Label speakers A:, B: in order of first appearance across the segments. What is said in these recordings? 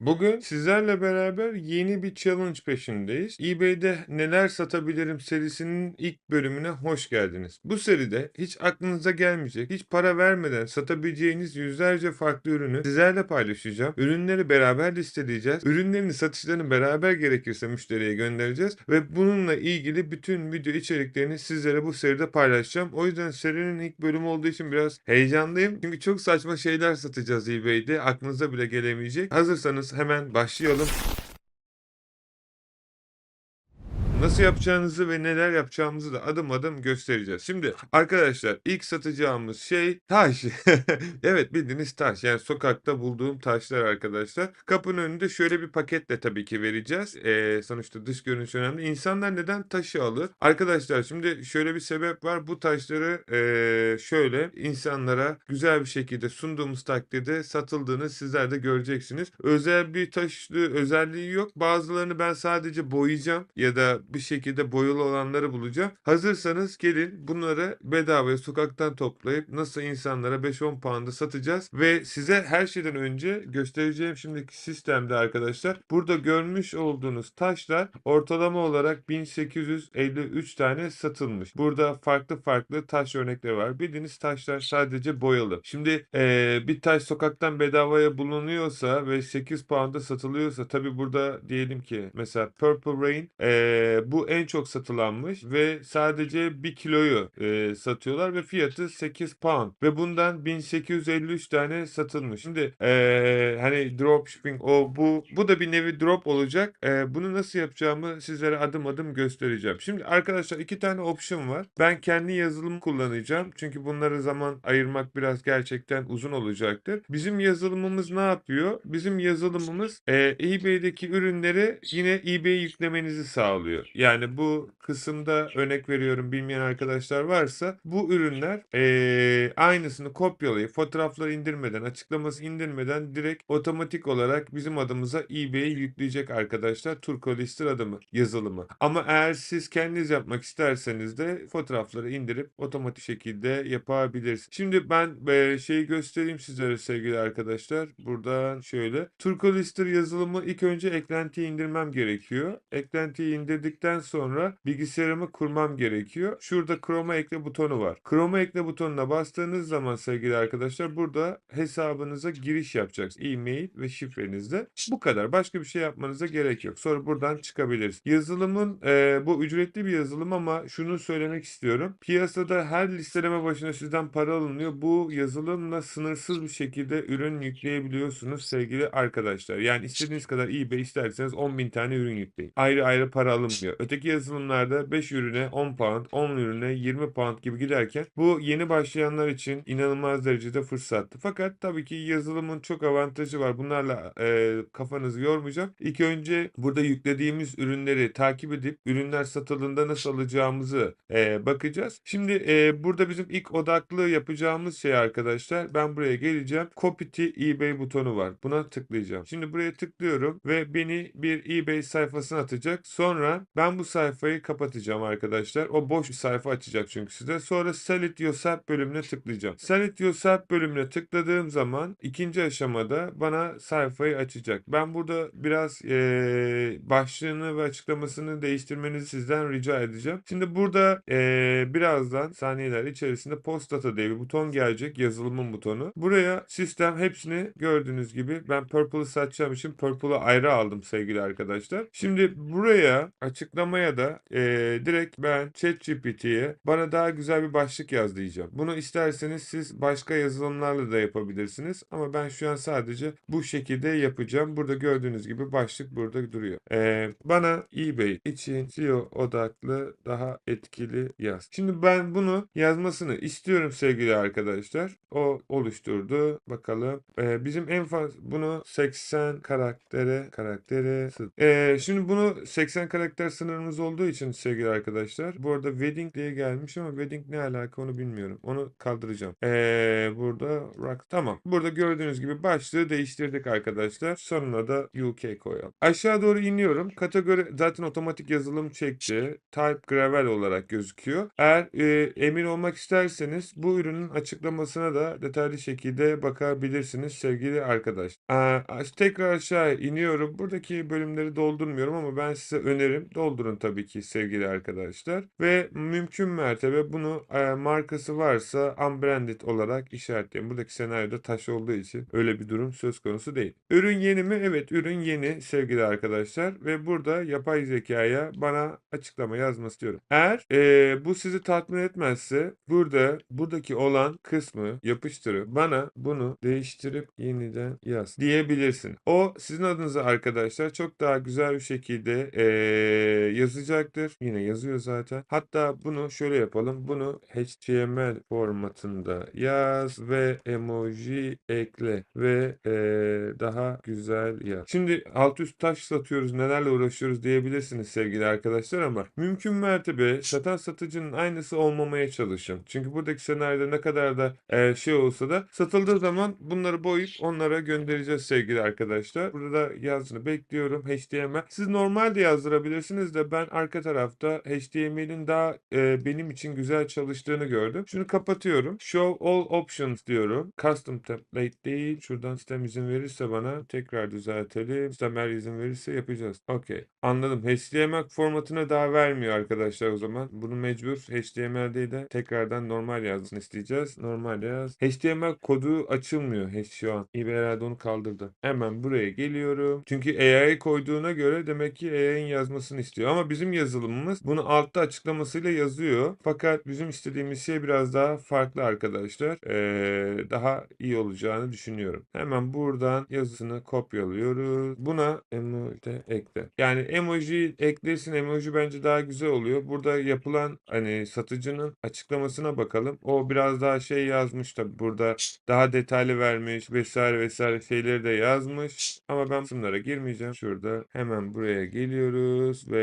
A: Bugün sizlerle beraber yeni bir challenge peşindeyiz. eBay'de neler satabilirim serisinin ilk bölümüne hoş geldiniz. Bu seride hiç aklınıza gelmeyecek, hiç para vermeden satabileceğiniz yüzlerce farklı ürünü sizlerle paylaşacağım. Ürünleri beraber listeleyeceğiz. Ürünlerin satışlarını beraber gerekirse müşteriye göndereceğiz ve bununla ilgili bütün video içeriklerini sizlere bu seride paylaşacağım. O yüzden serinin ilk bölümü olduğu için biraz heyecanlıyım. Çünkü çok saçma şeyler satacağız eBay'de. Aklınıza bile gelemeyecek. Hazırsanız hemen başlayalım. Nasıl yapacağınızı ve neler yapacağımızı da adım adım göstereceğiz. Şimdi arkadaşlar ilk satacağımız şey taş. evet bildiğiniz taş. Yani sokakta bulduğum taşlar arkadaşlar. Kapının önünde şöyle bir paketle tabii ki vereceğiz. Ee, sonuçta dış görünüş önemli. İnsanlar neden taşı alır? Arkadaşlar şimdi şöyle bir sebep var. Bu taşları ee, şöyle insanlara güzel bir şekilde sunduğumuz takdirde satıldığını sizler de göreceksiniz. Özel bir taşlı özelliği yok. Bazılarını ben sadece boyayacağım ya da bir şekilde boyalı olanları bulacağım. Hazırsanız gelin bunları bedavaya sokaktan toplayıp nasıl insanlara 5-10 pound'a satacağız ve size her şeyden önce göstereceğim şimdiki sistemde arkadaşlar burada görmüş olduğunuz taşlar ortalama olarak 1853 tane satılmış. Burada farklı farklı taş örnekleri var. Bildiğiniz taşlar sadece boyalı. Şimdi eee, bir taş sokaktan bedavaya bulunuyorsa ve 8 pound'a satılıyorsa tabi burada diyelim ki mesela Purple Rain eee, bu en çok satılanmış ve sadece 1 kiloyu eee, satıyorlar ve fiyatı 8 pound ve bundan 1853 tane satılmış. Şimdi eee, hani dropshipping o bu bu da bir nevi drop olacak. Eee, bunu nasıl yapacağımı sizlere adım adım göstereceğim. Şimdi arkadaşlar iki tane option var. Ben kendi yazılımı kullanacağım. Çünkü bunları zaman ayırmak biraz gerçekten uzun olacaktır. Bizim yazılımımız ne yapıyor? Bizim yazılımımız eee eBay'deki ürünleri yine eBay'e yüklemenizi sağlıyor. Yani bu kısımda örnek veriyorum bilmeyen arkadaşlar varsa bu ürünler eee, aynısını kopyalayıp fotoğrafları indirmeden, açıklaması indirmeden direkt otomatik olarak bizim adımıza eBay'e yükleyecek arkadaşlar. Turkolister adımı, yazılımı. Ama eğer siz kendiniz yapmak isterseniz de fotoğrafları indirip otomatik şekilde yapabilirsiniz. Şimdi ben eee, şeyi göstereyim sizlere sevgili arkadaşlar. Buradan şöyle. Turkolister yazılımı ilk önce eklentiyi indirmem gerekiyor. Eklentiyi indirdikten sonra bilgisayarımı kurmam gerekiyor. Şurada Chrome'a ekle butonu var. Chrome'a ekle butonuna bastığınız zaman sevgili arkadaşlar burada hesabınıza giriş yapacaksınız. E-mail ve şifrenizle. Bu kadar. Başka bir şey yapmanıza gerek yok. Sonra buradan çıkabiliriz. Yazılımın e, bu ücretli bir yazılım ama şunu söylemek istiyorum. Piyasada her listeleme başına sizden para alınıyor. Bu yazılımla sınırsız bir şekilde ürün yükleyebiliyorsunuz sevgili arkadaşlar. Yani istediğiniz kadar eBay isterseniz 10.000 tane ürün yükleyin. Ayrı ayrı para alınmıyor. Öteki yazılımlarda 5 ürüne 10 pound, 10 ürüne 20 pound gibi giderken bu yeni başlayanlar için inanılmaz derecede fırsattı. Fakat tabii ki yazılımın çok avantajı var. Bunlarla e, kafanızı yormayacağım. İlk önce burada yüklediğimiz ürünleri takip edip ürünler satıldığında nasıl alacağımızı e, bakacağız. Şimdi e, burada bizim ilk odaklı yapacağımız şey arkadaşlar. Ben buraya geleceğim. Copy to eBay butonu var. Buna tıklayacağım. Şimdi buraya tıklıyorum ve beni bir eBay sayfasına atacak. Sonra ben bu sayfayı kapatacağım arkadaşlar. O boş sayfa açacak çünkü size. Sonra Sell It Yourself bölümüne tıklayacağım. Sell It Yourself bölümüne tıkladığım zaman ikinci aşamada bana sayfayı açacak. Ben burada biraz eee, başlığını ve açıklamasını değiştirmenizi sizden rica edeceğim. Şimdi burada eee, birazdan saniyeler içerisinde Post Data diye bir buton gelecek. Yazılımın butonu. Buraya sistem hepsini gördüğünüz gibi ben Purple'ı satacağım için Purple'ı ayrı aldım sevgili arkadaşlar. Şimdi buraya açıklamaya da eee, direkt ben ChatGPT'ye bana daha güzel bir başlık yaz diyeceğim. Bunu isterseniz siz başka yazılımlarla da yapabilirsiniz. Ama ben şu an sadece bu şekilde yapacağım. Burada gördüğünüz gibi başlık burada duruyor. Eee, bana eBay için SEO odaklı daha etkili yaz. Şimdi ben bunu yazmasını istiyorum sevgili arkadaşlar. O oluşturdu. Bakalım. Eee, bizim en fazla bunu 80 karaktere karaktere Eee, şimdi bunu 80 karakter kadar sınırımız olduğu için sevgili arkadaşlar. Bu arada wedding diye gelmiş ama wedding ne alaka onu bilmiyorum. Onu kaldıracağım. Ee, burada rock. Tamam. Burada gördüğünüz gibi başlığı değiştirdik arkadaşlar. Sonuna da UK koyalım. Aşağı doğru iniyorum. Kategori zaten otomatik yazılım çekti. Type gravel olarak gözüküyor. Eğer e, emin olmak isterseniz bu ürünün açıklamasına da detaylı şekilde bakabilirsiniz sevgili arkadaş. Aş- tekrar aşağı iniyorum. Buradaki bölümleri doldurmuyorum ama ben size önerim. Doldurun tabii ki sevgili arkadaşlar. Ve mümkün mertebe bunu e, markası varsa unbranded olarak işaretleyin. Buradaki senaryoda taş olduğu için öyle bir durum söz konusu değil. Ürün yeni mi? Evet ürün yeni sevgili arkadaşlar. Ve burada yapay zekaya bana açıklama yazması istiyorum. Eğer e, bu sizi tatmin etmezse burada buradaki olan kısmı yapıştırıp bana bunu değiştirip yeniden yaz diyebilirsin. O sizin adınıza arkadaşlar çok daha güzel bir şekilde e, yazacaktır. Yine yazıyor zaten. Hatta bunu şöyle yapalım. Bunu HTML formatında yaz ve emoji ekle ve e, daha güzel yaz. Şimdi alt üst taş satıyoruz nelerle uğraşıyoruz diyebilirsiniz sevgili arkadaşlar ama mümkün mertebe satan satıcının aynısı olmamaya çalışın. Çünkü buradaki senaryoda ne kadar da e, şey olsa da satıldığı zaman bunları boyayıp onlara göndereceğiz sevgili arkadaşlar. Burada yazdığını bekliyorum. HTML. Siz normalde yazdırabilirsiniz de ben arka tarafta HTML'in daha e, benim için güzel çalıştığını gördüm. Şunu kapatıyorum. Show all options diyorum. Custom template değil. Şuradan sistem izin verirse bana tekrar düzeltelim. Sistem eğer izin verirse yapacağız. Okey. Anladım. HTML formatına daha vermiyor arkadaşlar o zaman. Bunu mecbur HTML değil de tekrardan normal yazmasını isteyeceğiz. Normal yaz. HTML kodu açılmıyor şu an. İyi herhalde onu kaldırdı. Hemen buraya geliyorum. Çünkü AI koyduğuna göre demek ki AI'nin yazmasını istiyor. Ama bizim yazılımımız bunu altta açıklamasıyla yazıyor. Fakat bizim istediğimiz şey biraz daha farklı arkadaşlar. Ee, daha iyi olacağını düşünüyorum. Hemen buradan yazısını kopyalıyoruz. Buna emoji ekle. Yani emoji eklesin. Emoji bence daha güzel oluyor. Burada yapılan hani satıcının açıklamasına bakalım. O biraz daha şey yazmış tabi burada daha detaylı vermiş vesaire vesaire şeyleri de yazmış. Ama ben bunlara girmeyeceğim. Şurada hemen buraya geliyoruz ve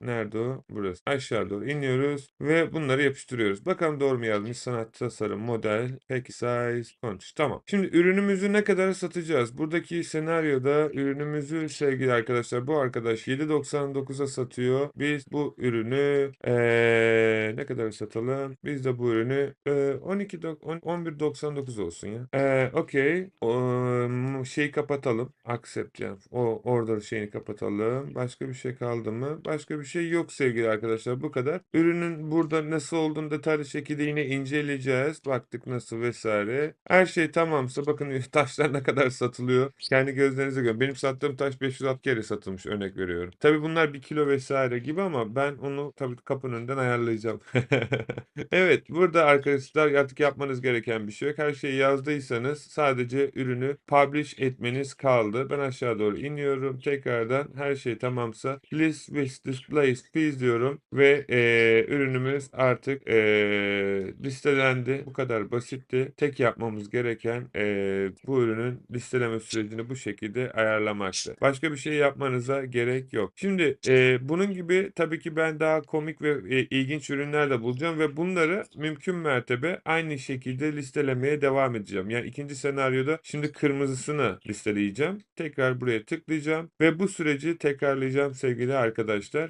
A: nerede o? Burası. Aşağı doğru iniyoruz ve bunları yapıştırıyoruz. Bakalım doğru mu yazmış? Sanat, tasarım, model, peki size, konuş. Tamam. Şimdi ürünümüzü ne kadar satacağız? Buradaki senaryoda ürünümüzü sevgili arkadaşlar bu arkadaş 7.99'a satıyor. Biz bu ürünü eee, ne kadar satalım? Biz de bu ürünü eee, 12 dok- on- 11.99 olsun ya. Eee okey. O, şeyi kapatalım. Accept yani. O order şeyini kapatalım. Başka bir şey kaldı mı? Başka bir şey yok sevgili arkadaşlar. Bu kadar. Ürünün burada nasıl olduğunu detaylı şekilde yine inceleyeceğiz. Baktık nasıl vesaire. Her şey tamamsa bakın taşlar ne kadar satılıyor. Kendi gözlerinize görün. Benim sattığım taş 506 kere satılmış örnek veriyorum. Tabi bunlar bir kilo vesaire gibi ama ben onu tabii kapının önünden ayarlayacağım. evet burada arkadaşlar artık yapmanız gereken bir şey yok. Her şeyi yazdıysanız sadece ürünü publish etmeniz kaldı. Ben aşağı doğru iniyorum. Tekrardan her şey tamamsa list with displays please diyorum ve eee, ürünümüz artık eee, listelendi. Bu kadar basitti. Tek yapmamız gereken eee, bu ürünün listeleme sürecini bu şekilde ayarlamaktı. Başka bir şey yapmanıza gerek yok. Şimdi eee, bunun gibi tabii ki ben daha komik ve e, ilginç ürünler de bulacağım ve bunları mümkün mertebe aynı şekilde listelemeye devam edeceğim. Yani ikinci senaryoda şimdi kırmızısını listeleyeceğim. Tekrar buraya tıklayacağım ve bu süreci tekrarlayacağım sevgili arkadaşlar.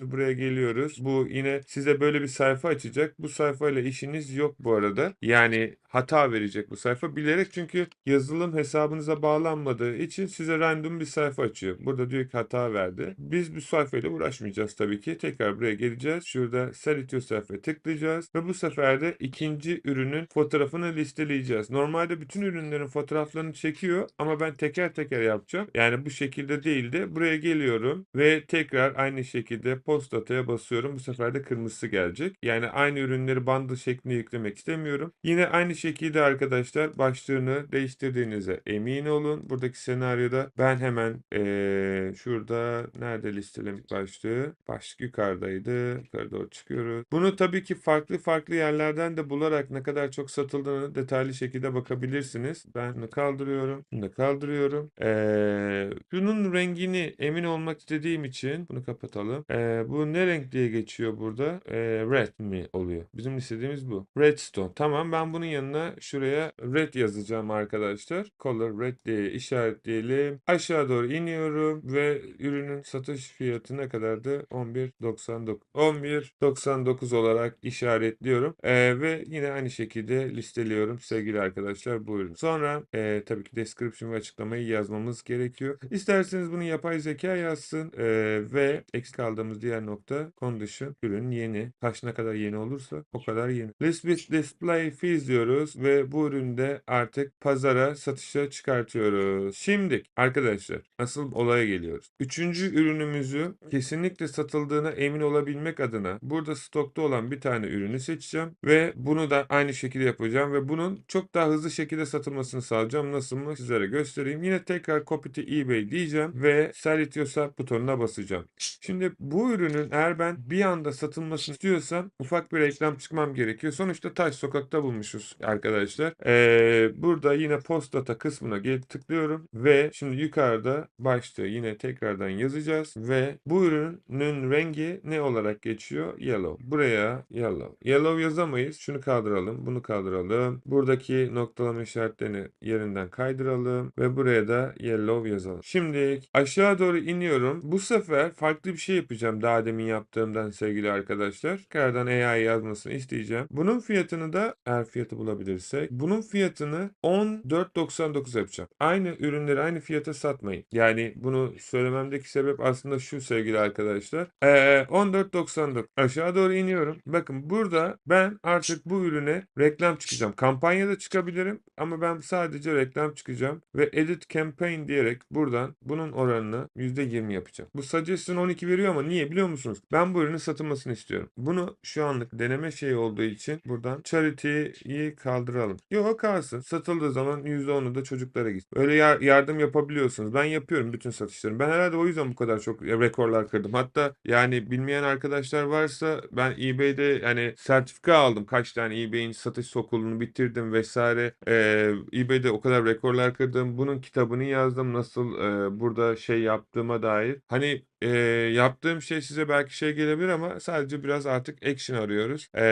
A: Buraya geliyoruz. Bu yine size böyle bir sayfa açacak. Bu sayfayla işiniz yok bu arada. Yani hata verecek bu sayfa bilerek çünkü yazılım hesabınıza bağlanmadığı için size random bir sayfa açıyor. Burada diyor ki hata verdi. Biz bu sayfayla uğraşmayacağız tabii ki. Tekrar buraya geleceğiz. Şurada sell it yourself'e tıklayacağız ve bu sefer de ikinci ürünün fotoğrafını listeleyeceğiz. Normalde bütün ürünlerin fotoğraflarını çekiyor ama ben teker teker yapacağım. Yani bu şekilde değil de buraya geliyorum ve tekrar aynı şekilde post basıyorum. Bu sefer de kırmızısı gelecek. Yani aynı ürünleri bundle şeklinde yüklemek istemiyorum. Yine aynı şekilde arkadaşlar başlığını değiştirdiğinize emin olun. Buradaki senaryoda ben hemen eee, şurada nerede listelemek başlığı? Başlık yukarıdaydı. Yukarı doğru çıkıyoruz. Bunu tabii ki farklı farklı yerlerden de bularak ne kadar çok satıldığını detaylı şekilde bakabilirsiniz. Ben bunu kaldırıyorum. Bunu kaldırıyorum. Eee şunun rengini emin olmak istediğim için bunu kapatalım. Basalım. Ee, bu ne renk diye geçiyor burada? Ee, red mi oluyor? Bizim istediğimiz bu. Redstone. Tamam ben bunun yanına şuraya red yazacağım arkadaşlar. Color red diye işaretleyelim. Aşağı doğru iniyorum ve ürünün satış fiyatı ne kadardı? 11.99. 11.99 olarak işaretliyorum. Ee, ve yine aynı şekilde listeliyorum sevgili arkadaşlar bu ürün. Sonra e, tabii ki description ve açıklamayı yazmamız gerekiyor. İsterseniz bunu yapay zeka yazsın e, ve eksik kaldığımız diğer nokta condition ürün yeni. Kaç ne kadar yeni olursa o kadar yeni. List with display fees diyoruz ve bu üründe artık pazara satışa çıkartıyoruz. Şimdi arkadaşlar asıl olaya geliyoruz. Üçüncü ürünümüzü kesinlikle satıldığına emin olabilmek adına burada stokta olan bir tane ürünü seçeceğim ve bunu da aynı şekilde yapacağım ve bunun çok daha hızlı şekilde satılmasını sağlayacağım. Nasıl mı sizlere göstereyim. Yine tekrar copy to eBay diyeceğim ve sell it yourself butonuna basacağım. Şimdi bu ürünün eğer ben bir anda satılmasını istiyorsam ufak bir reklam çıkmam gerekiyor. Sonuçta taş sokakta bulmuşuz arkadaşlar. Ee, burada yine post data kısmına gelip tıklıyorum ve şimdi yukarıda başta yine tekrardan yazacağız ve bu ürünün rengi ne olarak geçiyor? Yellow. Buraya yellow. Yellow yazamayız. Şunu kaldıralım. Bunu kaldıralım. Buradaki noktalama işaretlerini yerinden kaydıralım ve buraya da yellow yazalım. Şimdi aşağı doğru iniyorum. Bu sefer farklı bir şey yapacağım daha demin yaptığımdan sevgili arkadaşlar. Tekrardan AI yazmasını isteyeceğim. Bunun fiyatını da eğer fiyatı bulabilirsek bunun fiyatını 14.99 yapacağım. Aynı ürünleri aynı fiyata satmayın. Yani bunu söylememdeki sebep aslında şu sevgili arkadaşlar. Ee, 14.99 aşağı doğru iniyorum. Bakın burada ben artık bu ürüne reklam çıkacağım. Kampanyada çıkabilirim ama ben sadece reklam çıkacağım ve edit campaign diyerek buradan bunun oranını %20 yapacağım. Bu suggestion 12 veriyor ama niye biliyor musunuz? Ben bu ürünün satılmasını istiyorum. Bunu şu anlık deneme şeyi olduğu için buradan charity'yi kaldıralım. Yok kalsın. Satıldığı zaman %10'u da çocuklara gitsin. Öyle yar- yardım yapabiliyorsunuz. Ben yapıyorum bütün satışlarımı. Ben herhalde o yüzden bu kadar çok rekorlar kırdım. Hatta yani bilmeyen arkadaşlar varsa ben eBay'de yani sertifika aldım. Kaç tane eBay'in satış okulunu bitirdim vesaire. Ee, eBay'de o kadar rekorlar kırdım. Bunun kitabını yazdım. Nasıl e, burada şey yaptığıma dair. Hani e, yaptığım şey size belki şey gelebilir ama sadece biraz artık action arıyoruz. E,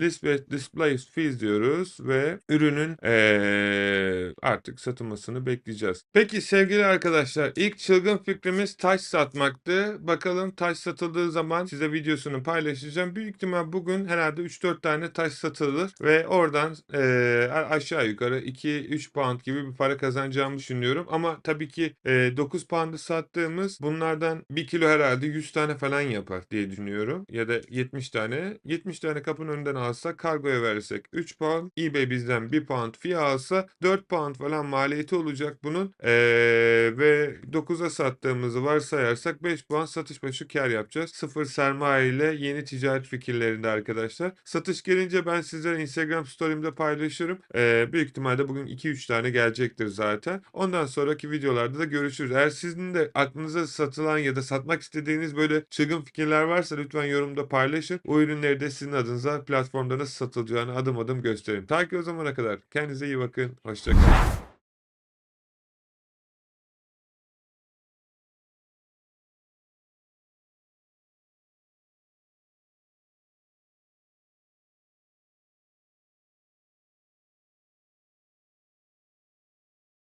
A: list ve display fees diyoruz ve ürünün e, artık satılmasını bekleyeceğiz. Peki sevgili arkadaşlar ilk çılgın fikrimiz taş satmaktı. Bakalım taş satıldığı zaman size videosunu paylaşacağım. Büyük ihtimal bugün herhalde 3-4 tane taş satılır ve oradan e, aşağı yukarı 2-3 pound gibi bir para kazanacağımı düşünüyorum. Ama tabii ki e, 9 pound'ı sattığımız bunlardan 1 kilo herhalde 100 tane falan yapar diye düşünüyorum. Ya da 70 tane. 70 tane kapının önünden alsak kargoya versek 3 pound. eBay bizden 1 pound fiyat alsa 4 pound falan maliyeti olacak bunun. Ee, ve 9'a sattığımızı varsayarsak 5 puan satış başı kar yapacağız. Sıfır sermaye ile yeni ticaret fikirlerinde arkadaşlar. Satış gelince ben sizlere Instagram story'imde paylaşırım. Ee, büyük ihtimalle bugün 2-3 tane gelecektir zaten. Ondan sonraki videolarda da görüşürüz. Eğer sizin de aklınıza satılan ya da satmak istediğiniz böyle çılgın fikirler varsa lütfen yorumda paylaşın. O ürünleri de sizin adınıza platformda nasıl satılacağını adım adım gösterin. Ta ki o zamana kadar kendinize iyi bakın. Hoşçakalın.